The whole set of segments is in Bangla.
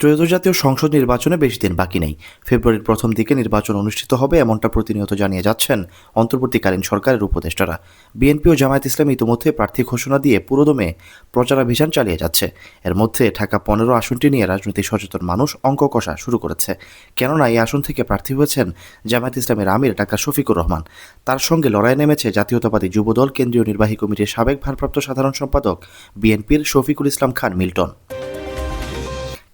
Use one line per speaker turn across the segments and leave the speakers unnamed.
ত্রয়োদশ জাতীয় সংসদ নির্বাচনে বেশি দিন বাকি নেই। ফেব্রুয়ারির প্রথম দিকে নির্বাচন অনুষ্ঠিত হবে, এমনটা প্রতিনিয়ত জানিয়ে যাচ্ছেন অন্তর্বর্তীকালীন সরকারের উপদেষ্টারা। বিএনপি ও জামায়াত ইসলাম ইতিমধ্যে প্রার্থী ঘোষণা দিয়ে পুরোদমে প্রচারাভিযান চালিয়ে যাচ্ছে। এর মধ্যে ঢাকা পনেরো আসনটি নিয়ে রাজনৈতিক সচেতন মানুষ অঙ্ক কষা শুরু করেছে। কেননা এই আসন থেকে প্রার্থী হয়েছেন জামায়াত ইসলামের আমির ডাক্তার শফিকুর রহমান। তার সঙ্গে লড়াই নেমেছে জাতীয়তাবাদী যুবদল, কেন্দ্রীয় নির্বাহী কমিটির সাবেক ভারপ্রাপ্ত সাধারণ সম্পাদক বিএনপির শফিকুল ইসলাম খান মিল্টন।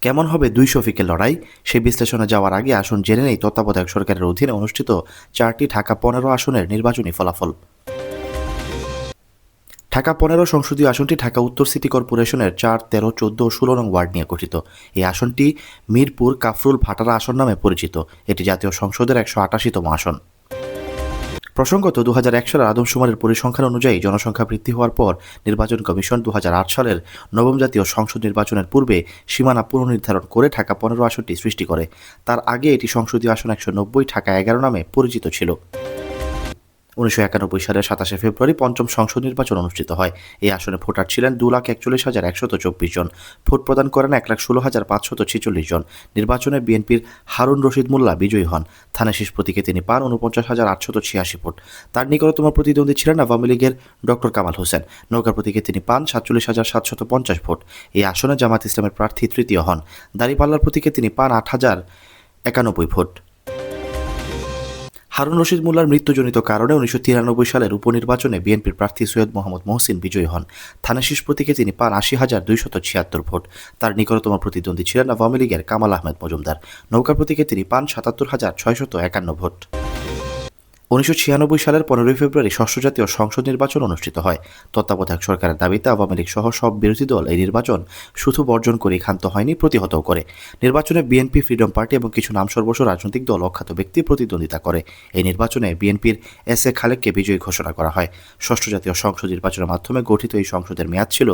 কেমন হবে দুই শফিকের লড়াই? সেই বিশ্লেষণে যাওয়ার আগে আসন জেনে নেই তত্ত্বাবধায়ক সরকারের অধীনে অনুষ্ঠিত চারটি ঢাকা পনেরো আসনের নির্বাচনী ফলাফল। ঢাকা পনেরো সংসদীয় আসনটি ঢাকা উত্তর সিটি কর্পোরেশনের চার, তেরো, চোদ্দ ও ষোলো নং ওয়ার্ড নিয়ে গঠিত। এই আসনটি মিরপুর কাফরুল ভাটারা আসন নামে পরিচিত। এটি জাতীয় সংসদের একশো আটাশিতম আসন। প্রসঙ্গত দু সালের আদমশুমারের পরিসংখ্যান অনুযায়ী জনসংখ্যা বৃদ্ধি হওয়ার পর নির্বাচন কমিশন দু হাজার আট সালের নবম জাতীয় সংসদ নির্বাচনের পূর্বে সীমানা পুনর্নির্ধারণ করে ঢাকা পনেরো আসনটি সৃষ্টি করে। তার আগে এটি সংসদীয় আসন একশো নব্বই, ঢাকা এগারো নামে পরিচিত ছিল। উনিশশো একানব্বই সালের সাতাশে ফেব্রুয়ারি পঞ্চম সংসদ নির্বাচন অনুষ্ঠিত হয়। এই আসনে ভোটার ছিলেন দু লাখ একচল্লিশ হাজার একশত চব্বিশ জন। ভোট প্রদান করেন এক লাখ ষোলো হাজার পাঁচশত ছেচল্লিশ জন। নির্বাচনে বিএনপির হারুন রশিদ মোল্লা বিজয়ী হন। থানা শেষ প্রতীকে তিনি পান উনপঞ্চাশ হাজার আটশত ছিয়াশি ভোট। তার নিকটতম প্রতিদ্বন্দ্বী ছিলেন আওয়ামী লীগের ডক্টর কামাল হোসেন। নৌকা প্রতীকে তিনি পান সাতচল্লিশ হাজার সাতশত পঞ্চাশ ভোট। এই আসনে জামাত ইসলামের প্রার্থী তৃতীয় হন। দাঁড়িপাল্লার প্রতীকে তিনি পান আট হাজার একানব্বই ভোট। হারুন রশিদ মোল্লার মৃত্যুজনিত কারণে উনিশশো তিরানব্বই সালের উপনির্বাচনে বিএনপির প্রার্থী সৈয়দ মোহাম্মদ মহসিন বিজয়ী হন। থানাশিস প্রতীকে তিনি পান আশি হাজার দুইশত ছিয়াত্তর ভোট। তার নিকটতম প্রতিদ্বন্দ্বী ছিলেন আওয়ামী লীগের কামাল আহমেদ মজুমদার। নৌকা প্রতীকে তিনি পান সাতাত্তর হাজার ছয়শত একান্ন ভোট। উনিশশো ছিয়ানব্বই সালের পনেরোই ফেব্রুয়ারি ষষ্ঠ জাতীয় সংসদ নির্বাচন অনুষ্ঠিত হয়। তত্ত্বাবধায়ক সরকারের দাবিতে আওয়ামী লীগ সহ সব বিরোধী দল এই নির্বাচন শুধু বর্জন করে ক্ষান্ত হয়নি প্রতিহতও করে। নির্বাচনে বিএনপি, ফ্রিডম পার্টি এবং কিছু নামসর্বস্ব রাজনৈতিক দল অখ্যাত ব্যক্তি প্রতিদ্বন্দ্বিতা করে। এই নির্বাচনে বিএনপির এস এ খালেককে বিজয়ী ঘোষণা করা হয়। ষষ্ঠ জাতীয় সংসদ নির্বাচনের মাধ্যমে গঠিত এই সংসদের মেয়াদ ছিল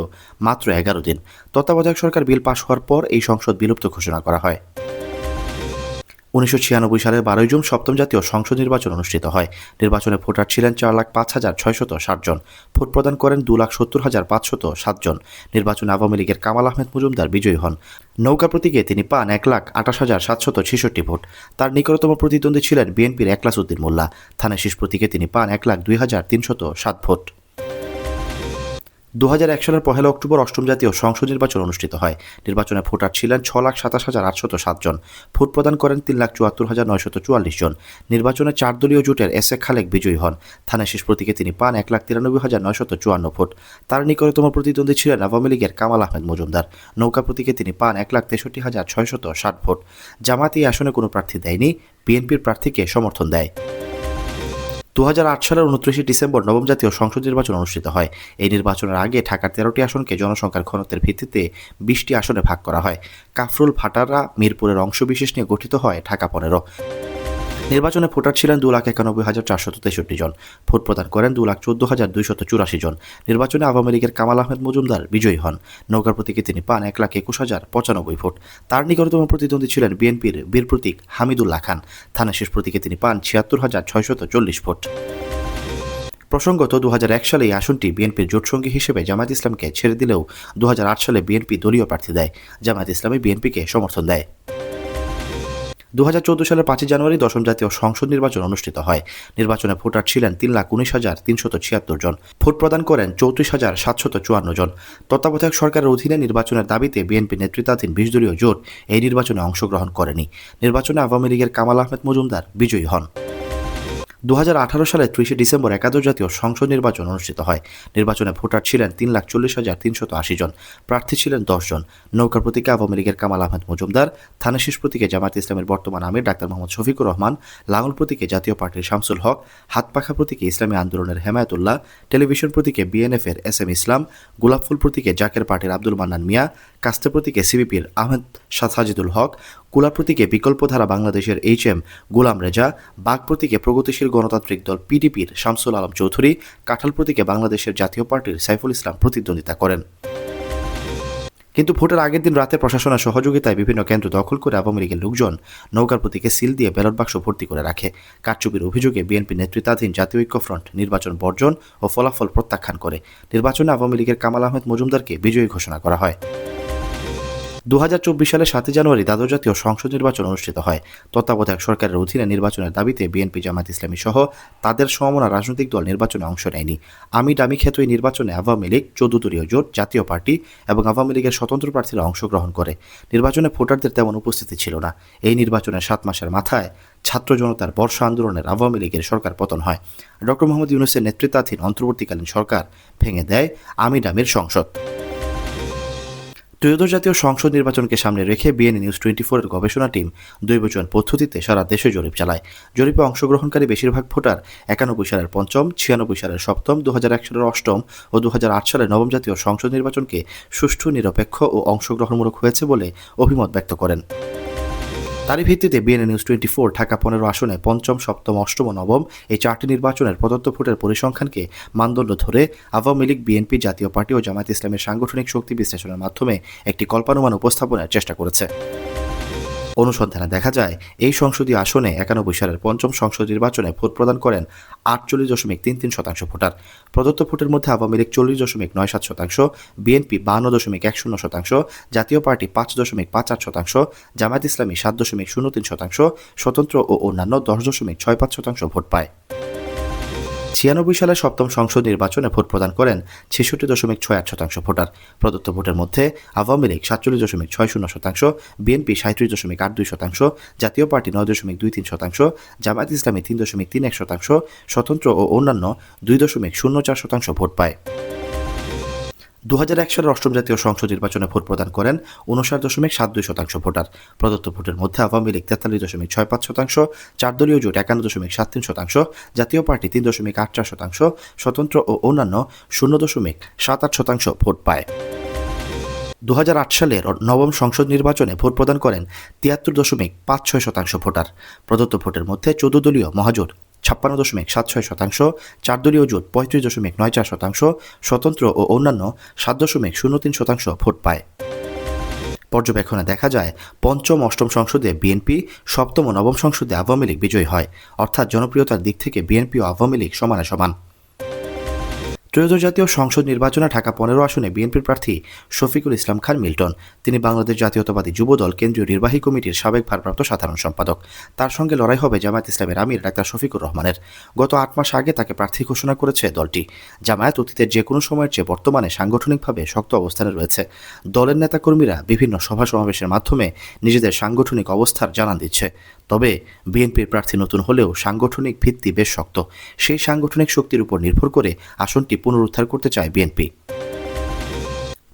মাত্র এগারো দিন। তত্ত্বাবধায়ক সরকার বিল পাশ হওয়ার পর এই সংসদ বিলুপ্ত ঘোষণা করা হয়। উনিশশো ছিয়ানব্বই সালের বারোই জুন সপ্তম জাতীয় সংসদ নির্বাচন অনুষ্ঠিত হয়। নির্বাচনে ভোটার ছিলেন চার লাখ পাঁচ হাজার ছয়শত ষাট জন। ভোট প্রদান করেন দু লাখ সত্তর হাজার পাঁচশত সাতজন নির্বাচনে আওয়ামী লীগের কামাল আহমেদ মজুমদার বিজয়ী হন। নৌকা প্রতীকে তিনি পান এক লাখ আঠাশ হাজার সাতশত ছেষট্টি ভোট। তার নিকটতম প্রতিদ্বন্দ্বী ছিলেন বিএনপির একলাস উদ্দিন মোল্লা। থানা শীষ প্রতীকে তিনি পান এক লাখ দুই হাজার তিনশত সাত ভোট। দু হাজার এক সালের পহেলা অক্টোবর অষ্টম জাতীয় সংসদ নির্বাচন অনুষ্ঠিত হয়। নির্বাচনে ভোটার ছিলেন ছ লাখ সাতাশ হাজার আটশত সাত জন। ভোট প্রদান করেন তিন লাখ চুয়াত্তর হাজার নয়শত চুয়াল্লিশ জন। নির্বাচনে চার দলীয় জোটের এস এ খালেক বিজয়ী হন। থানা শেষ প্রতীকে তিনি পান এক লাখ তিরানব্বই হাজার নয়শত চুয়ান্ন ভোট। তার নিকটতম প্রতিদ্বন্দ্বী ছিলেন আওয়ামী লীগের কামাল আহমেদ মজুমদার। নৌকা প্রতীকে তিনি পান এক লাখ তেষট্টি হাজার ছয়শত ষাট ভোট। জামাত আসনে কোনো প্রার্থী দেয়নি। বিএনপির প্রার্থীকে সমর্থন দেয়। দু হাজার আট সালের উনত্রিশে ডিসেম্বর নবম জাতীয় সংসদ নির্বাচন অনুষ্ঠিত হয়। এই নির্বাচনের আগে ঢাকার তেরোটি আসনকে জনসংখ্যার ঘনত্বের ভিত্তিতে বিশটি আসনে ভাগ করা হয়। কাফরুল ভাটারা মিরপুরের অংশবিশেষ নিয়ে গঠিত হয় ঢাকা পনেরো। নির্বাচনে ভোটার ছিলেন দু লাখ একানব্বই হাজার চারশত তেষট্টি জন। ভোট প্রদান করেন দু লাখ চোদ্দ হাজার দুইশত চুরাশি জন। নির্বাচনে আওয়ামী লীগের কামাল আহমেদ মজুমদার বিজয়ী হন। নৌকার প্রতীকে তিনি পান এক লাখ একুশ হাজার পঁচানব্বই ভোট। তার নিকটতম প্রতিদ্বন্দ্বী ছিলেন বিএনপির বীর প্রতীক হামিদুল্লাহ খান। থানা শেষ প্রতীকে তিনি পান ছিয়াত্তর হাজার ছয়শত চল্লিশ ভোট। প্রসঙ্গত দু হাজার এক সালে এই আসনটি বিএনপির জোটসঙ্গী হিসেবে জামায়াত ইসলামকে ছেড়ে দিলেও দু হাজার আট সালে বিএনপি দলীয় প্রার্থী দেয়। জামায়াত ইসলামী বিএনপিকে সমর্থন দেয়। দু হাজার চৌদ্দ সালের পাঁচই জানুয়ারি দশম জাতীয় সংসদ নির্বাচন অনুষ্ঠিত হয়। নির্বাচনে ভোটার ছিলেন তিন লাখ উনিশ হাজার তিনশত ছিয়াত্তর জন। ভোট প্রদান করেন চৌত্রিশ হাজার সাতশত চুয়ান্ন জন। তত্ত্বাবধায়ক সরকারের অধীনে নির্বাচনের দাবিতে বিএনপি নেতৃত্বাধীন বিশ দলীয় জোট এই নির্বাচনে অংশগ্রহণ করেনি। নির্বাচনে আওয়ামী লীগের কামাল আহমেদ মজুমদার বিজয়ী হন। দু সালের ত্রিশে ডিসেম্বর একাদশ জাতীয় সংসদ নির্বাচন অনুষ্ঠিত হয়। নির্বাচনে ভোটার ছিলেন তিন লাখ চল্লিশ হাজার তিনশত আশি জন। প্রার্থী ছিলেন দশ জন। নৌকার প্রতীকে আওয়ামী লীগের কামাল আহমেদ মজুমদার থানাশিস প্রতীকে জামাত ইসলামের বর্তমান আমির ডাক্তার মোহাম্মদ শফিকুর রহমান, লাঙল প্রতীকে জাতীয় পার্টির শামসুল হক, হাতপাখা প্রতীকে ইসলামী আন্দোলনের হেমায়তুল্লাহ, টেলিভিশন প্রতীকে বিএনএফ এর এস এম ইসলাম গোলাপফুল প্রতীকে জাকের পার্টির আব্দুল মান্নান মিয়া কাস্তে প্রতীকে সিবিপির আহমেদ সাজিদুল হক, কুলা প্রতীকে বিকল্পধারা বাংলাদেশের এইচ এম গোলাম রেজা, বাঘ প্রতীকে প্রগতিশীল গণতান্ত্রিক দল পিডিপির শামসুল আলম চৌধুরী, কাঁঠাল প্রতীকে বাংলাদেশের জাতীয় পার্টির সাইফুল ইসলাম প্রতিদ্বন্দ্বিতা করেন। কিন্তু ভোটের আগের দিন রাতে প্রশাসনের সহযোগিতায় বিভিন্ন কেন্দ্র দখল করে আওয়ামী লীগের লোকজন নৌকার প্রতীকে সিল দিয়ে ব্যালট বাক্স ভর্তি করে রাখে। কারচুপির অভিযোগে বিএনপি নেতৃত্বাধীন জাতীয় ঐক্যফ্রন্ট নির্বাচন বর্জন ও ফলাফল প্রত্যাখ্যান করে। নির্বাচনে আওয়ামী লীগের কামাল আহমেদ মজুমদারকে বিজয়ী ঘোষণা করা হয়। দু হাজার চব্বিশ সালে সাতই জানুয়ারি দ্বাদশ জাতীয় সংসদ নির্বাচন অনুষ্ঠিত হয়। তত্ত্বাবধায়ক সরকারের অধীনে নির্বাচনের দাবিতে বিএনপি জামাত ইসলামী সহ তাদের সমমনা রাজনৈতিক দল নির্বাচনে অংশ নেয়নি। আমি ডামি খ্যাত এই নির্বাচনে আওয়ামী লীগ চৌদ্দ জোট, জাতীয় পার্টি এবং আওয়ামী লীগের স্বতন্ত্র প্রার্থীরা অংশগ্রহণ করে। নির্বাচনে ভোটারদের তেমন উপস্থিতি ছিল না। এই নির্বাচনের সাত মাসের মাথায় ছাত্র জনতার বর্ষা আন্দোলনের আওয়ামী লীগের সরকার পতন হয়। ডক্টর মোহাম্মদ ইউনুসের নেতৃত্বাধীন অন্তর্বর্তীকালীন সরকার ভেঙে দেয় আমি ডামির সংসদ। ত্রয়োদশ জাতীয় সংসদ নির্বাচনকে সামনে রেখে বিএনএ নিউজ টোয়েন্টি ফোরের গবেষণা টিম দুই বচন পদ্ধতিতে সারা দেশে জরিপ চালায়। জরিপে অংশগ্রহণকারী বেশিরভাগ ভোটার একানব্বই সালের পঞ্চম, ছিয়ানব্বই সালের সপ্তম দু হাজার এক সালের অষ্টম ও দু হাজার আট সালের নবম জাতীয় সংসদ নির্বাচনকে সুষ্ঠু, নিরপেক্ষ ও অংশগ্রহণমূলক হয়েছে বলে অভিমত ব্যক্ত করেন। তারই ভিত্তিতে BNA news twenty four Dhaka পনেরো আসনে পঞ্চম, সপ্তম, অষ্টম নবম এই চারটি নির্বাচনের প্রদত্ত ভোটের পরিসংখ্যানকে মানদণ্ড ধরে Awami League BNP Jatiya Party ও জামায়াত ইসলামের সাংগঠনিক শক্তি বিশ্লেষণের মাধ্যমে একটি কল্পানুমান উপস্থাপনের চেষ্টা করেছে। অনুসন্ধানে দেখা যায়, এই সংসদীয় আসনে একানব্বই সালের পঞ্চম সংসদ নির্বাচনে ভোট প্রদান করেন আটচল্লিশ দশমিক তিন তিন শতাংশ ভোটার। প্রদত্ত ভোটের মধ্যে আওয়ামী লীগ চল্লিশ দশমিক নয় সাত শতাংশ, বিএনপি বান্ন দশমিক এক শূন্য শতাংশ, জাতীয় পার্টি পাঁচ দশমিক পাঁচ আট শতাংশ, জামায়াত ইসলামী সাত দশমিক শূন্য তিন শতাংশ, স্বতন্ত্র ও অন্যান্য দশ দশমিক ছয় পাঁচ শতাংশ ভোট পায়। ছিয়ানব্বই সালে সপ্তম সংসদ নির্বাচনে ভোট প্রদান করেন ছেষট্টি দশমিক ছয় আট শতাংশ ভোটার। প্রদত্ত ভোটের মধ্যে আওয়ামী লীগ সাতচল্লিশ দশমিক ছয় শূন্য শতাংশ, বিএনপি সাঁত্রিশ দশমিক আট দুই শতাংশ, জাতীয় পার্টি নয় দশমিক দুই তিন শতাংশ, জামায়াত ইসলামী তিন দশমিক তিন এক শতাংশ, স্বতন্ত্র ও অন্যান্য দুই দশমিক শূন্য চার শতাংশ ভোট পায়। দু হাজার এক সালের অষ্টম জাতীয় সংসদ নির্বাচনে ভোট প্রদান করেন উনষাট দশমিক সাত দুই শতাংশ ভোটার। প্রদত্ত ভোটের মধ্যে আওয়ামী লীগ তেতাল্লিশ দশমিক ছয় পাঁচ শতাংশ, চার দলীয় জোট একান্ন দশমিক সাত তিন শতাংশ, জাতীয় পার্টি তিন দশমিক আট চার শতাংশ, স্বতন্ত্র ও অন্যান্য শূন্য দশমিক সাত আট শতাংশ ভোট পায়। দু হাজার আট সালের নবম সংসদ নির্বাচনে ভোট প্রদান করেন তিয়াত্তর দশমিক পাঁচ ছয় শতাংশ ভোটার। প্রদত্ত ভোটের মধ্যে চৌদ্দ দলীয় মহাজোট ছাপ্পান্ন দশমিক সাত ছয় শতাংশ, চারদলীয় জোট পঁয়ত্রিশ দশমিক নয় চার শতাংশ, স্বতন্ত্র ও অন্যান্য সাত দশমিক শূন্য তিন শতাংশ ভোট পায়। পর্যবেক্ষণে দেখা যায়, পঞ্চম অষ্টম সংসদে বিএনপি, সপ্তম ও নবম সংসদে আওয়ামী লীগ বিজয়ী হয়, অর্থাৎ জনপ্রিয়তার দিক থেকে বিএনপি ও আওয়ামী লীগ সমানে সমান। ত্রয়োদশ জাতীয় সংসদ নির্বাচনে ঢাকা পনেরো আসনে বিএনপির প্রার্থী শফিকুল ইসলাম খান মিল্টন। তিনি বাংলাদেশ জাতীয়তাবাদী যুবদল কেন্দ্রীয় নির্বাহী কমিটির সাবেক ভারপ্রাপ্ত সাধারণ সম্পাদক। তার সঙ্গে লড়াই হবে জামায়াত ইসলামের আমির ডাক্তার শফিকুর রহমানের। গত আট মাস আগে তাকে প্রার্থী ঘোষণা করেছে দলটি। জামায়াত অতীতের যে কোনো সময়ের চেয়ে বর্তমানে সাংগঠনিকভাবে শক্ত অবস্থানে রয়েছে। দলের নেতাকর্মীরা বিভিন্ন সভা সমাবেশের মাধ্যমে নিজেদের সাংগঠনিক অবস্থার জানান দিচ্ছে। তবে বিএনপির প্রার্থী নতুন হলেও সাংগঠনিক ভিত্তি বেশ শক্ত। সেই সাংগঠনিক শক্তির উপর নির্ভর করে আসনটি পুনরুদ্ধার করতে চায় বিএনপি।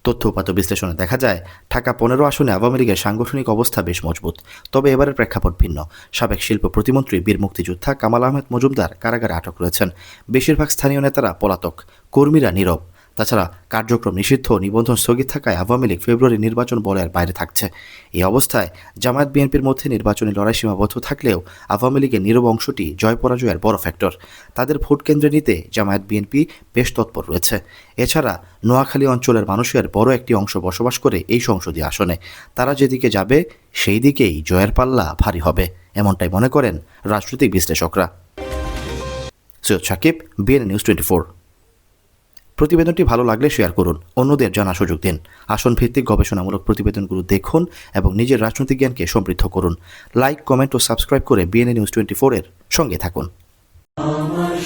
তথ্য উপাত্ত বিশ্লেষণে দেখা যায়, ঢাকা পনেরো আসনে আওয়ামী লীগের সাংগঠনিক অবস্থা বেশ মজবুত। তবে এবারের প্রেক্ষাপট ভিন্ন। সাবেক শিল্প প্রতিমন্ত্রী বীর মুক্তিযোদ্ধা কামাল আহমেদ মজুমদার কারাগারে আটক রয়েছেন। বেশিরভাগ স্থানীয় নেতারা পলাতক, কর্মীরা নীরব। তাছাড়া কার্যক্রম নিষিদ্ধ নিবন্ধন স্থগিত থাকায় আওয়ামী লীগ ফেব্রুয়ারি নির্বাচন বলয়ের বাইরে থাকছে। এই অবস্থায় জামায়াত বিএনপির মধ্যে নির্বাচনী লড়াই সীমাবদ্ধ থাকলেও আওয়ামী লীগের নীরব অংশটি জয় পরাজয়ের বড় ফ্যাক্টর। তাদের ভোট কেন্দ্রে নিতে জামায়াত বিএনপি বেশ তৎপর রয়েছে। এছাড়া নোয়াখালী অঞ্চলের মানুষের বড় একটি অংশ বসবাস করে এই সংসদীয় আসনে। তারা যেদিকে যাবে সেই দিকেই জয়ের পাল্লা ভারী হবে, এমনটাই মনে করেন রাজনৈতিক বিশ্লেষকরা। Syed Sakib BN news twenty প্রতিবেদনটি ভালো লাগলে শেয়ার করুন। অন্যদের জানা সুযোগ দিন। আসন ভিত্তিক গবেষণামূলক প্রতিবেদনগুলো দেখুন এবং নিজের রাজনৈতিক জ্ঞানকে সমৃদ্ধ করুন। লাইক, কমেন্ট ও সাবস্ক্রাইব করে বিএনএ নিউজ টোয়েন্টি ফোরের সঙ্গে থাকুন।
আমার